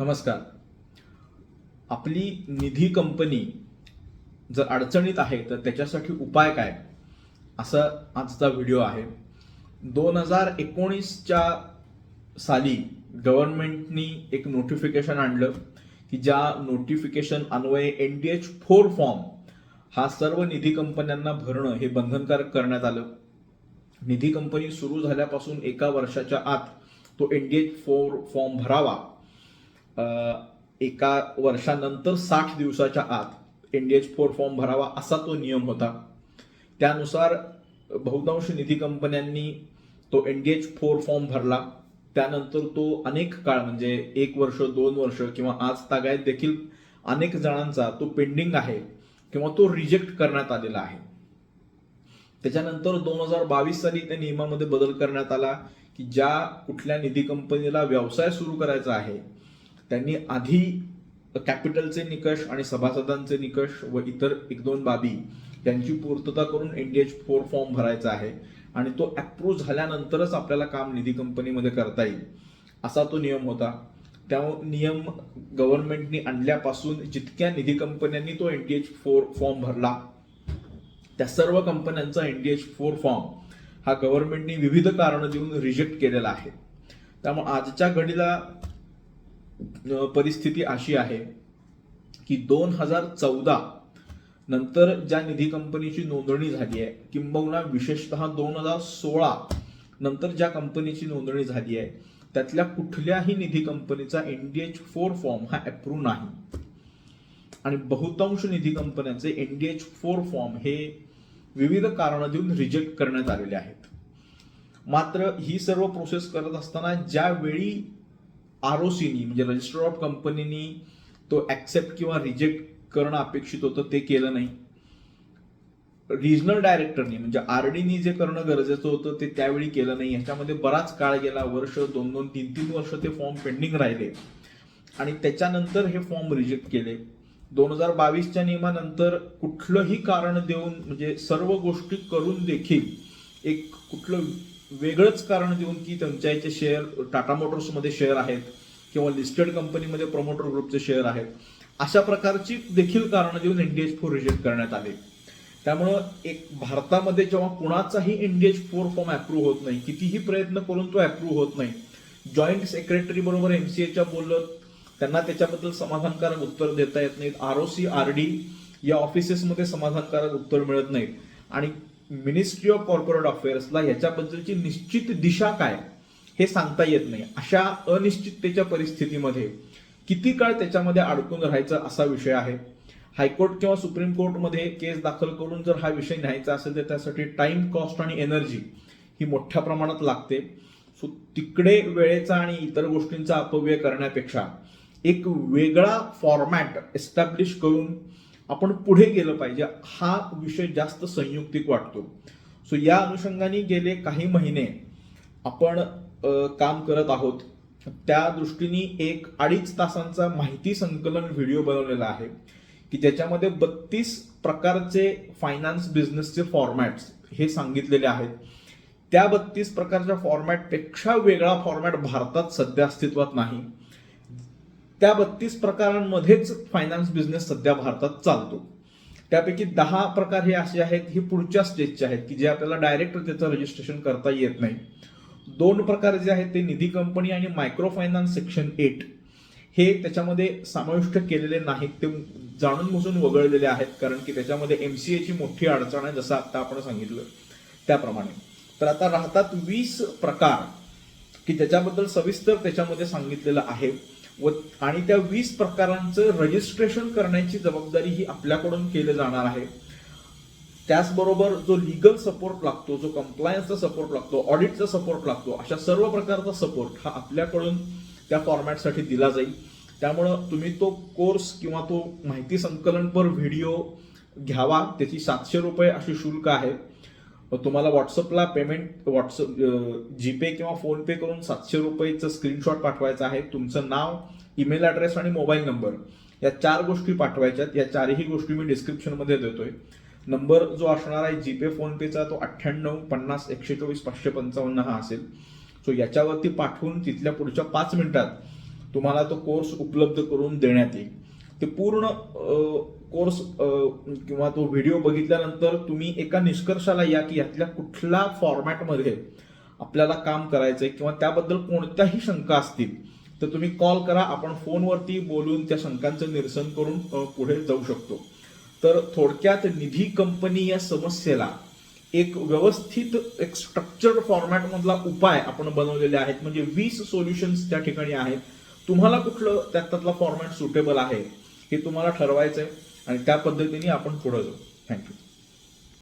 नमस्कार. आपली निधी कंपनी जर अडचणीत आहे तर त्याच्यासाठी उपाय काय? असा आजचा व्हिडिओ आहे. दोन हजार एकोणीसच्या साली गव्हर्नमेंटनी एक नोटिफिकेशन आणलं की ज्या notification अन्वये N D H four form हा सर्व निधी कंपन्यांना भरणं हे बंधनकारक करण्यात आलं. निधी कंपनी सुरू झाल्यापासून एका वर्षाच्या आत तो N D H four form भरावा. एका वर्षानंतर साठ दिवसाच्या आत N D H four form भरावा असा तो नियम होता. त्यानुसार बहुतांश निधी कंपन्यांनी तो N D H four form भरला. त्यानंतर तो अनेक काळ म्हणजे एक वर्ष दोन वर्ष किंवा आज तागायत देखील अनेक जणांचा तो पेंडिंग आहे किंवा तो रिजेक्ट करण्यात आलेला आहे. त्याच्यानंतर दोन हजार बावीस साली त्या नियमामध्ये बदल करण्यात आला की ज्या कुठल्या निधी कंपनीला व्यवसाय सुरू करायचा आहे त्यांनी आधी कॅपिटलचे निकष आणि सभासदांचे निकष व इतर एक दोन बाबी यांची पूर्तता करून एनडीएच फोर फॉर्म भरायचा आहे आणि तो अप्रूव्ह झाल्यानंतरच आपल्याला काम निधी कंपनीमध्ये करता येईल. असा तो नियम होता. त्या नियम गव्हर्नमेंटनी आणल्यापासून जितक्या निधी कंपन्यांनी तो N D H four form भरला त्या सर्व कंपन्यांचा N D H four form हा गव्हर्नमेंटनी विविध कारणं देऊन रिजेक्ट केलेला आहे. त्यामुळे आजच्या घडीला परिस्थिती अशी आहे की दोन हजार चौदा नंतर ज्या निधी कंपनीची नोंदणी झाली आहे किंबहुना विशेषतः दोन हजार सोळा नंतर ज्या कंपनीची नोंदणी झाली आहे त्यातल्या कुठल्याही निधी कंपनीचा एनडीएच फोर फॉर्म हा अप्रूव्ह नाही. आणि बहुतांश निधी कंपन्यांचे एनडीएच फोर फॉर्म हे विविध कारणं देऊन रिजेक्ट करण्यात आलेले आहेत. मात्र ही सर्व प्रोसेस करत असताना ज्यावेळी आर ओ सीनी म्हणजे रजिस्टर ऑफ कंपनीनी तो ॲक्सेप्ट किंवा रिजेक्ट करणं अपेक्षित होतं ते केलं नाही. रिजनल डायरेक्टरनी म्हणजे आर डीनी जे करणं गरजेचं होतं ते त्यावेळी केलं नाही. ह्याच्यामध्ये बराच काळ गेला वर्ष दोन दोन तीन तीन वर्ष ते फॉर्म पेंडिंग राहिले. आणि त्याच्यानंतर हे फॉर्म रिजेक्ट केले. दोन हजार बावीसच्या नियमानंतर कुठलंही कारण देऊन म्हणजे सर्व गोष्टी करून देखील एक कुठलं वेगळंच कारण देऊन की त्यांच्या याचे शेअर टाटा मोटर्समध्ये शेअर आहेत किंवा लिस्टेड कंपनीमध्ये प्रमोटर ग्रुपचे शेअर आहेत. अशा प्रकारची देखील कारणं देऊन एच फोर रिजेक्ट करण्यात आले. त्यामुळं एक भारतामध्ये जेव्हा कुणाचाही एनडीएच फोर फॉर्म अप्रूव्ह होत नाही कितीही प्रयत्न करून तो अप्रूव्ह होत नाही जॉईंट सेक्रेटरी बरोबर एच्या बोललं त्यांना त्याच्याबद्दल समाधानकारक उत्तर देता येत नाहीत. R O C R D या ऑफिसेसमध्ये समाधानकारक उत्तर मिळत नाहीत. आणि मिनिस्ट्री ऑफ कॉर्पोरेट अफेअर्सला ह्याच्याबद्दलची निश्चित दिशा काय हे सांगता येत नाही. अशा अनिश्चिततेच्या परिस्थितीमध्ये किती काळ त्याच्यामध्ये अडकून राहायचं असा विषय आहे. हायकोर्ट किंवा सुप्रीम कोर्टमध्ये केस दाखल करून जर हा विषय न्यायचा असेल तर त्यासाठी टाइम कॉस्ट आणि एनर्जी ही मोठ्या प्रमाणात लागते. सो तिकडे वेळेचा आणि इतर गोष्टींचा अपव्यय करण्यापेक्षा एक वेगळा फॉर्मॅट एस्टॅब्लिश करून आपण पुढे गेलं पाहिजे. हा विषय जास्त संयुक्तिक वाटतो. सो या अनुषंगाने गेले काही महिने आपण काम करत आहोत. त्या दृष्टीने एक अडीच तासांचा माहिती संकलन व्हिडिओ बनवलेला आहे की ज्याच्यामध्ये बत्तीस प्रकारचे फायनान्स बिझनेसचे फॉर्मॅट्स हे सांगितलेले आहेत. त्या बत्तीस प्रकारच्या फॉर्मॅटपेक्षा वेगळा फॉर्मॅट भारतात सध्या अस्तित्वात नाही. त्या बत्तीस प्रकारांमध्येच फायनान्स बिझनेस सध्या भारतात चालतो. त्यापैकी दहा प्रकार हे असे आहेत हे पुढच्या स्टेजचे आहेत की जे आपल्याला डायरेक्ट त्याचं रजिस्ट्रेशन करता येत नाही. दोन प्रकार जे आहेत ते निधी कंपनी आणि मायक्रो फायनान्स सेक्शन एट हे त्याच्यामध्ये समाविष्ट केलेले नाहीत ते जाणून बुजून वगळलेले आहेत कारण की त्याच्यामध्ये एम सी एची मोठी अडचण आहे जसं आता आपण सांगितलं त्याप्रमाणे. तर आता राहतात वीस प्रकार की त्याच्याबद्दल सविस्तर त्याच्यामध्ये सांगितलेलं आहे. व आणि त्या वीस प्रकारांचं रजिस्ट्रेशन करण्याची जबाबदारी ही आपल्याकडून केली जाणार आहे. त्याचबरोबर जो लिगल सपोर्ट लागतो जो कंप्लायन्सचा सपोर्ट लागतो ऑडिटचा सपोर्ट लागतो अशा सर्व प्रकारचा सपोर्ट हा आपल्याकडून त्या फॉर्मॅटसाठी दिला जाईल. त्यामुळं तुम्ही तो कोर्स किंवा तो माहिती संकलनपर व्हिडिओ घ्यावा त्याची सातशे रुपये अशी शुल्क आहे. तुम्हाला व्हॉट्सअपला पेमेंट व्हॉट्सअप जीपे किंवा फोनपे करून सातशे रुपयेचं स्क्रीनशॉट पाठवायचं आहे. तुमचं नाव ईमेल ॲड्रेस आणि मोबाईल नंबर या चार गोष्टी पाठवायच्यात. या चारही गोष्टी मी डिस्क्रिप्शनमध्ये देतोय. नंबर जो असणार आहे जीपे फोनपेचा तो अठ्ठ्याण्णव पन्नास एकशे चोवीस पाचशे पंचावन्न हा असेल. सो याच्यावरती पाठवून तिथल्या पुढच्या पाच मिनिटात तुम्हाला तो कोर्स उपलब्ध करून देण्यात येईल. ते पूर्ण कोर्स किंवा तो व्हिडिओ बघितल्यानंतर तुम्ही एका निष्कर्षाला या की यातल्या कुठल्या फॉर्मॅटमध्ये आपल्याला काम करायचं आहे किंवा त्याबद्दल कोणत्याही शंका असतील तर तुम्ही कॉल करा. आपण फोनवरती बोलून त्या शंकांचं निरसन करून पुढे जाऊ शकतो. तर थोडक्यात निधी कंपनी या समस्येला एक व्यवस्थित एक स्ट्रक्चर्ड फॉर्मॅटमधला उपाय आपण बनवलेले आहेत. म्हणजे वीस सोल्युशन्स त्या ठिकाणी आहेत. तुम्हाला कुठलं त्यातला फॉर्मॅट सुटेबल आहे हे तुम्हाला ठरवायचं आहे आणि त्या पद्धतीने आपण पुढे जाऊ. थँक्यू